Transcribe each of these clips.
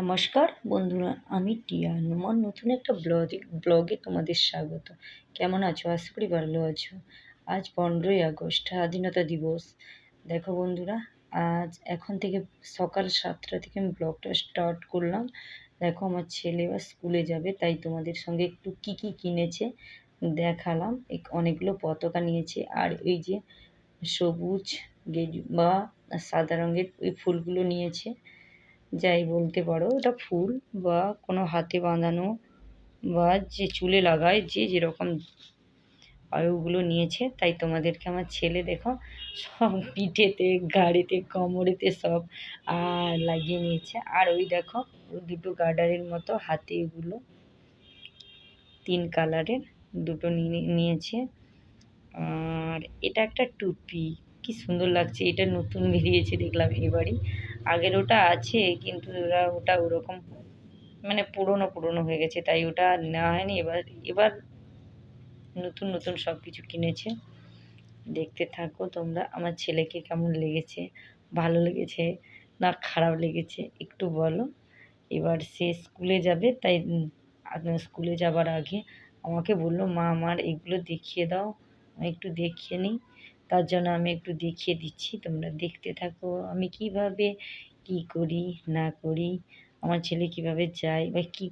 নমস্কার বন্ধুরা, আমি টিয়া আমার নতুন একটা ব্লগে ব্লগে তোমাদের স্বাগত। কেমন আছো? আশা করি ভালো আছো। আজ পনেরোই আগস্ট, স্বাধীনতা দিবস। দেখো বন্ধুরা, আজ এখন থেকে সকাল সাতটা থেকে আমি ব্লগটা স্টার্ট করলাম। দেখো আমার ছেলে বা স্কুলে যাবে, তাই তোমাদের সঙ্গে একটু কি কি কিনেছে দেখালাম। অনেকগুলো পতাকা নিয়েছে, আর এই যে সবুজ বা সাদা রঙের ওই ফুলগুলো নিয়েছে। যাই বলতে পারো ওটা ফুল বা কোনো হাতে বাঁধানো বা যে চুলে লাগায় যে যেরকম আর ওগুলো নিয়েছে, তাই তোমাদেরকে আমার ছেলে দেখো সব পিঠেতে, গাড়িতে, কোমরেতে সব আর লাগিয়ে নিয়েছে। আর ওই দেখো দুটো গার্ডারের মতো হাতে এগুলো, তিন কালারের দুটো নিয়ে নিয়েছে। আর এটা একটা টুপি, কি সুন্দর লাগছে, এটা নতুন বেরিয়েছে দেখলাম এবারই। আগের ওটা আছে, কিন্তু ওরা ওটা ওরকম মানে পুরনো পুরনো হয়ে গেছে, তাই ওটা নেওয়া হয়নি। এবার এবার নতুন নতুন সব কিছু কিনেছে। দেখতে থাকো তোমরা, আমার ছেলেকে কেমন লেগেছে, ভালো লেগেছে না খারাপ লেগেছে, একটু বলো। এবার সে স্কুলে যাবে, তাই স্কুলে যাবার আগে আমাকে বলল, মা, আমার এগুলো দেখিয়ে দাও, আমি একটু দেখিয়ে নিই। তার জন্য আমি একটু দেখিয়ে দিচ্ছি, তোমরা দেখতে থাকো আমি কীভাবে কি করি, না করি, আমার ছেলে কীভাবে যায় বা কি,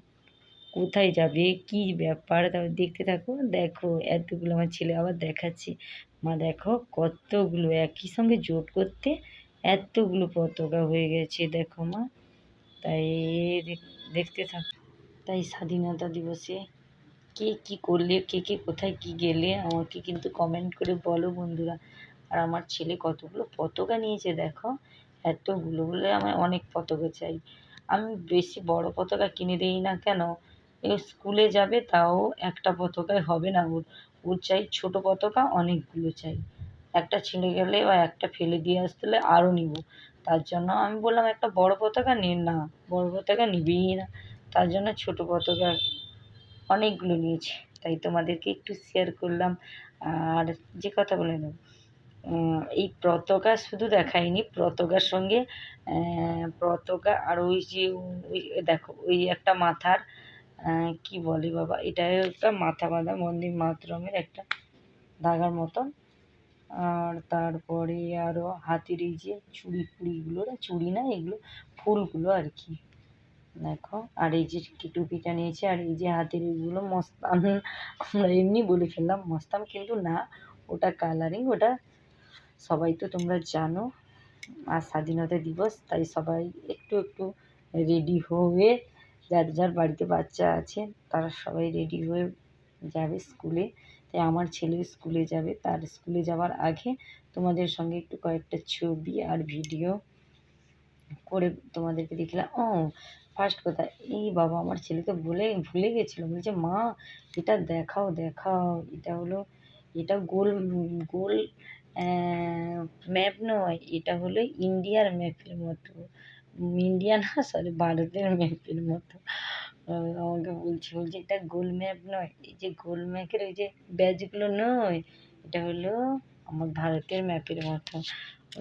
কোথায় যাবে, কি ব্যাপার তারপর দেখতে থাকো। দেখো, এতগুলো আমার ছেলে আবার দেখাচ্ছে। মা, দেখো কতগুলো একই সঙ্গে জোট করতে এতগুলো পতাকা হয়ে গেছে, দেখো মা। তাই দেখতে থাকো। তাই স্বাধীনতা দিবসে কে কী করলে, কে কে কোথায় কী গেলে, আমাকে কিন্তু কমেন্ট করে বলো বন্ধুরা। আর আমার ছেলে কতগুলো পতাকা নিয়েছে দেখো, এতগুলো বলে আমার অনেক পতাকা চাই। আমি বেশি বড় পতাকা কিনে দিই না কেন? স্কুলে যাবে তাও একটা পতাকায় হবে না ওর। ওর চাই ছোটো পতাকা, অনেকগুলো চাই। একটা ছিঁড়ে গেলে বা একটা ফেলে দিয়ে আসতে হলে আরও নিব। তার জন্য আমি বললাম, একটা বড় পতাকা নিন না, বড় পতাকা নিবেই না। তার জন্য ছোটো পতাকা অনেকগুলো নিয়েছি। তাই তোমাদেরকে একটু শেয়ার করলাম। আর যে কথা বলে নেব এই পতাকা শুধু দেখায়নি পতাকার সঙ্গে পতাকা আর ওই যে দেখো, ওই একটা মাথার কি বলে বাবা, এটা একটা মাথা বাঁধা মন্দির মাতরমের একটা ধাগার মতন। আর তারপরে আরও হাতের এই যে চুড়ি ফুড়িগুলো চুড়ি না, এগুলো ফুলগুলো আর কি। দেখো, আর এই যে টুপিটা নিয়েছে, আর এই যে হাতের এগুলো মস্তান, আমরা এমনি বলে ফেললাম, মস্তান কিন্তু না, ওটা কালারিং ওটা সবাই তো তোমরা জানো, আর স্বাধীনতা দিবস, তাই সবাই একটু একটু রেডি হয়ে, যার যার বাড়িতে বাচ্চা আছে, তারা সবাই রেডি হয়ে যাবে স্কুলে তাই আমার ছেলে স্কুলে যাবে, তার স্কুলে যাওয়ার আগে তোমাদের সঙ্গে একটু কয়েকটা ছবি আর ভিডিও করে তোমাদেরকে দেখলাম। ও ফার্স্ট কথা, এই বাবা, আমার ছেলে তো বলে, ভুলে গেছিল। বলছে, মা, এটা দেখাও দেখাও। এটা হলো, এটা গোল গোল ম্যাপ নয়, এটা হলো ইন্ডিয়ার ম্যাপের মতো। ইন্ডিয়া না সরি ভারতের ম্যাপের মতো। আমাকে বলছে বলছে, এটা গোল ম্যাপ নয়, এই যে গোল ম্যাপের ওই যে ব্যাচগুলো নয়, এটা হলো আমার ভারতের ম্যাপের মতো।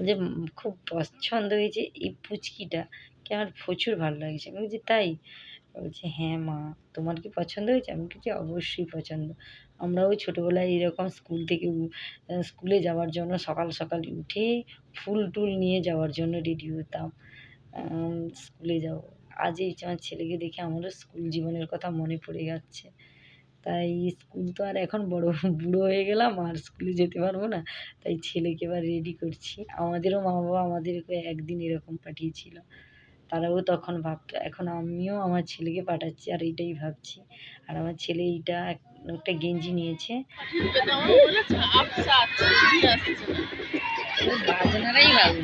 যে খুব পছন্দ হয়েছে এই পুচকিটা। কি আমার প্রচুর ভালো লাগছে। আমি বলছি, তাই? বলছে হ্যাঁ মা, তোমার কি পছন্দ হয়েছে? আমি বলছি, অবশ্যই পছন্দ। আমরাও ছোটোবেলায় এরকম স্কুল থেকে স্কুলে যাওয়ার জন্য সকাল সকাল উঠে ফুল টুল নিয়ে যাওয়ার জন্য রেডি হতাম। স্কুলে যাব আজ এই আমার ছেলেকে দেখে আমারও স্কুল জীবনের কথা মনে পড়ে যাচ্ছে। তাই স্কুল তো আর এখন বড় বুড়ো হয়ে গেলাম, আর স্কুলে যেতে পারব না। তাই ছেলেকে এবার রেডি করছি। আমাদেরও মা বাবা আমাদেরকে একদিন এরকম পাঠিয়েছিল। তারাও তখন ভাবতো এখন আমিও আমার ছেলেকে পাঠাচ্ছি আর এটাই ভাবছি। আর আমার ছেলে এইটা একটা গেঞ্জি নিয়েছে। বাজনারাই ভালো।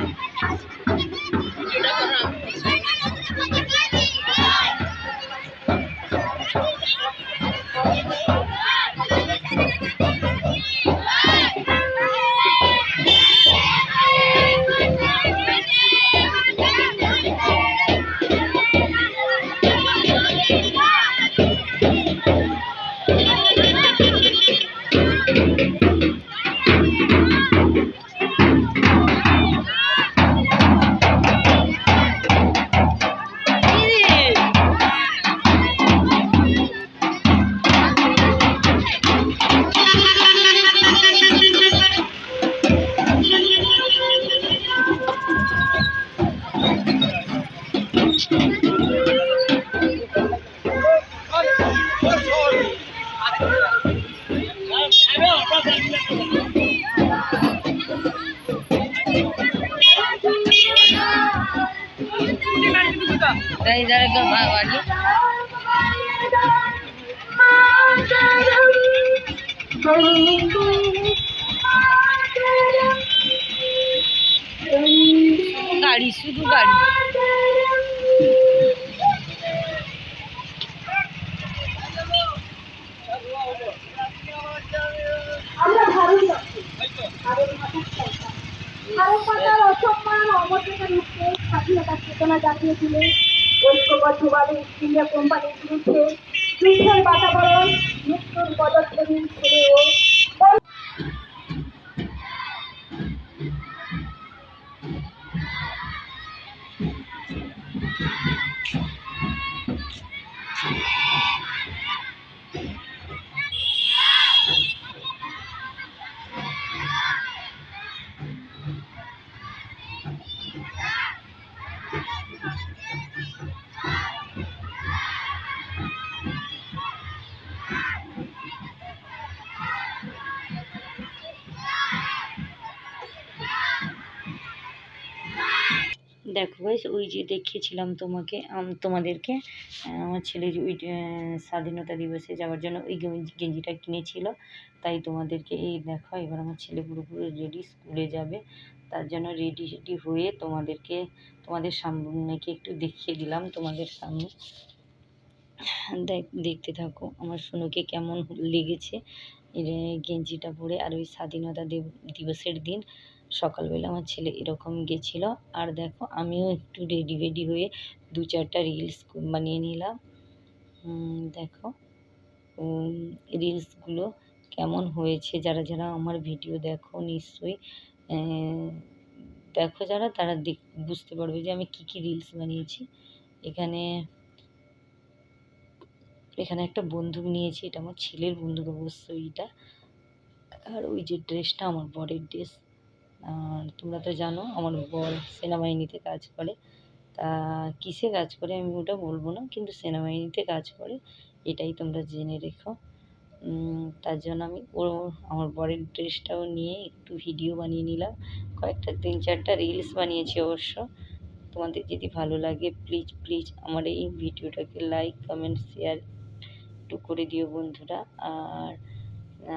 কেউ বা- বাড়ি গাড়ি, শুধু গাড়ি। ভারত মাতার অসম্মান অমর্যাদা রুখতে স্বাধীনতার চেতনা জাগিয়ে তুলে ঐক্যবদ্ধভাবে ইন্ডিয়া কোম্পানির বিরুদ্ধে যুদ্ধের বাতাবরণ মৃত্যুর পদক্ষেপী ছেড়েও দেখো গাইস ওই যে দেখিয়েছিলাম তোমাকে তোমাদেরকে আমার ছেলে যে ওই স্বাধীনতা দিবসে যাওয়ার জন্য ওই গেঞ্জি- গেঞ্জিটা কিনেছিল। তাই তোমাদেরকে এই দেখো, এবার আমার ছেলে পুরোপুরি রেডি স্কুলে যাবে। তার জন্য রেডি রেডি হয়ে তোমাদেরকে, তোমাদের সামনেকে একটু দেখিয়ে দিলাম তোমাদের সামনে। দেখ, দেখতে থাকো, আমার সোনুকে কেমন লেগেছে। গেঞ্জিটা পরে আর ওই স্বাধীনতা দিবসের দিন। সকালবেলা আমার ছেলে এরকম গেছিল। আর দেখো, আমিও একটু রেডি রেডি হয়ে দু চারটা রিলস বানিয়ে নিলাম। দেখো রিলসগুলো কেমন হয়েছে যারা যারা আমার ভিডিও দেখো নিশ্চয়ই। দেখো যারা, তারা দেখ, বুঝতে পারবে যে আমি কী কী রিলস বানিয়েছি। এখানে এখানে একটা বন্দুক নিয়েছি এটা আমার ছেলের বন্দুক অবশ্যই এটা। আর ওই যে ড্রেসটা আমার বরের ড্রেস আর তোমরা তো জানো, আমার বর সেনাবাহিনীতে কাজ করে। তা কিসে কাজ করে আমি ওটা বলব না, কিন্তু সেনাবাহিনীতে কাজ করে, এটাই তোমরা জেনে রেখো। তার জন্য আমি ও, আমার বরের ড্রেসটাও নিয়ে একটু ভিডিও বানিয়ে নিলাম। কয়েকটা, তিন চারটা রিলস বানিয়েছি অবশ্য। তোমাদের যদি ভালো লাগে প্লিজ প্লিজ আমার এই ভিডিওটাকে লাইক কমেন্ট শেয়ার একটু করে দিও বন্ধুরা। আর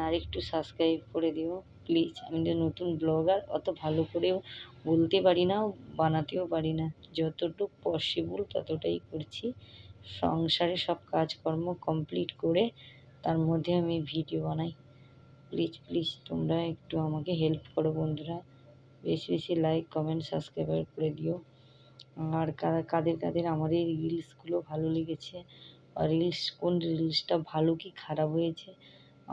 আর একটু সাবস্ক্রাইব করে দিও। প্লিজ আমি তো নতুন ব্লগার অত ভালো করেও বলতে পারি না, বানাতেও পারি না। যতটুকু পসিবল ততটাই করছি। সংসারে সব কাজকর্ম কমপ্লিট করে তার মধ্যে আমি ভিডিও বানাই। প্লিজ প্লিজ তোমরা একটু আমাকে হেল্প করো বন্ধুরা। বেশি বেশি লাইক কমেন্ট সাবস্ক্রাইব করে দিও। আর কাদের কাদের আমার এই রিলসগুলো ভালো লেগেছে? আর রিলস কোন রিলসটা ভালো কি খারাপ হয়েছে?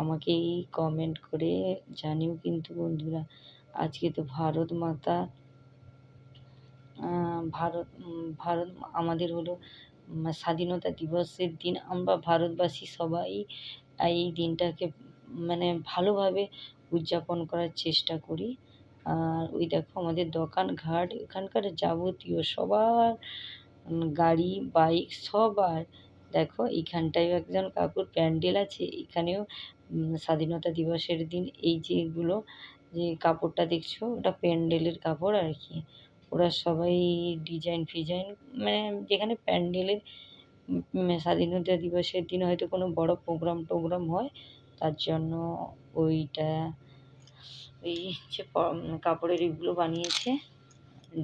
আমাকে এই কমেন্ট করে জানিও কিন্তু বন্ধুরা। আজকে তো ভারত মাতা ভারত ভারত আমাদের হলো স্বাধীনতা দিবসের দিন। আমরা ভারতবাসী সবাই এই দিনটাকে মানে ভালোভাবে উদযাপন করার চেষ্টা করি। আর ওই দেখো আমাদের দোকান ঘাট এখানকার যাবতীয় সবার গাড়ি, বাইক সবার। দেখো এইখানটায় একজন কাকুর প্যান্ডেল আছে, এখানেও স্বাধীনতা দিবসের দিন এই যেগুলো যে কাপড়টা দেখছ, ওটা প্যান্ডেলের কাপড় আর কি। ওরা সবাই ডিজাইন ফিজাইন মানে যেখানে প্যান্ডেলের স্বাধীনতা দিবসের দিন হয়তো কোনো বড় প্রোগ্রাম টোগ্রাম হয়, তার জন্য ওইটা এই যে কাপড়ের এগুলো বানিয়েছে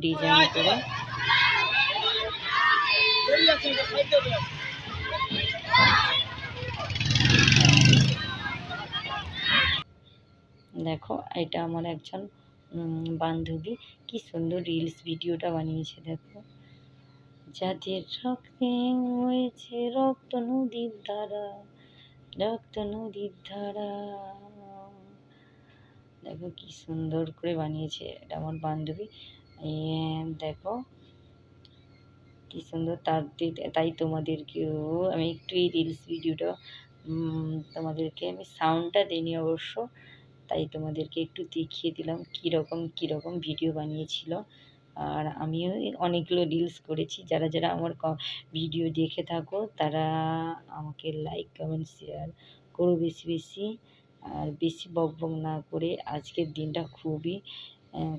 ডিজাইন করে। দেখো, এটা আমার একজন বান্ধবী। কি সুন্দর রিলস ভিডিওটা বানিয়েছে, দেখো। যাদের রক্তে হয়েছে রক্ত নদীর ধারা, রক্ত নদীর ধারা। দেখো কি সুন্দর করে বানিয়েছে এটা আমার বান্ধবী। দেখো, কি সুন্দর তার তাই তোমাদেরকেও আমি একটু এই রিলস ভিডিওটা তোমাদেরকে আমি সাউন্ডটা দিইনি অবশ্য। তাই তোমাদেরকে একটু দেখিয়ে দিলাম কীরকম কীরকম ভিডিও বানিয়েছিল। আর আমিও অনেকগুলো রিলস করেছি। যারা যারা আমার ভিডিও দেখে থাকো, তারা আমাকে লাইক কমেন্ট শেয়ার করো বেশি বেশি। আর বেশি বক বক না করে আজকের দিনটা খুবই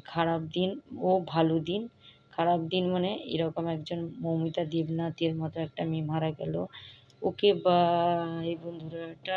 খারাপ দিন ও ভালো দিন। খারাপ দিন মানে এরকম একজন মৌমিতা দেবনাথের মতো একটা মেয়ে মারা গেল। ওকে বাই বন্ধুরা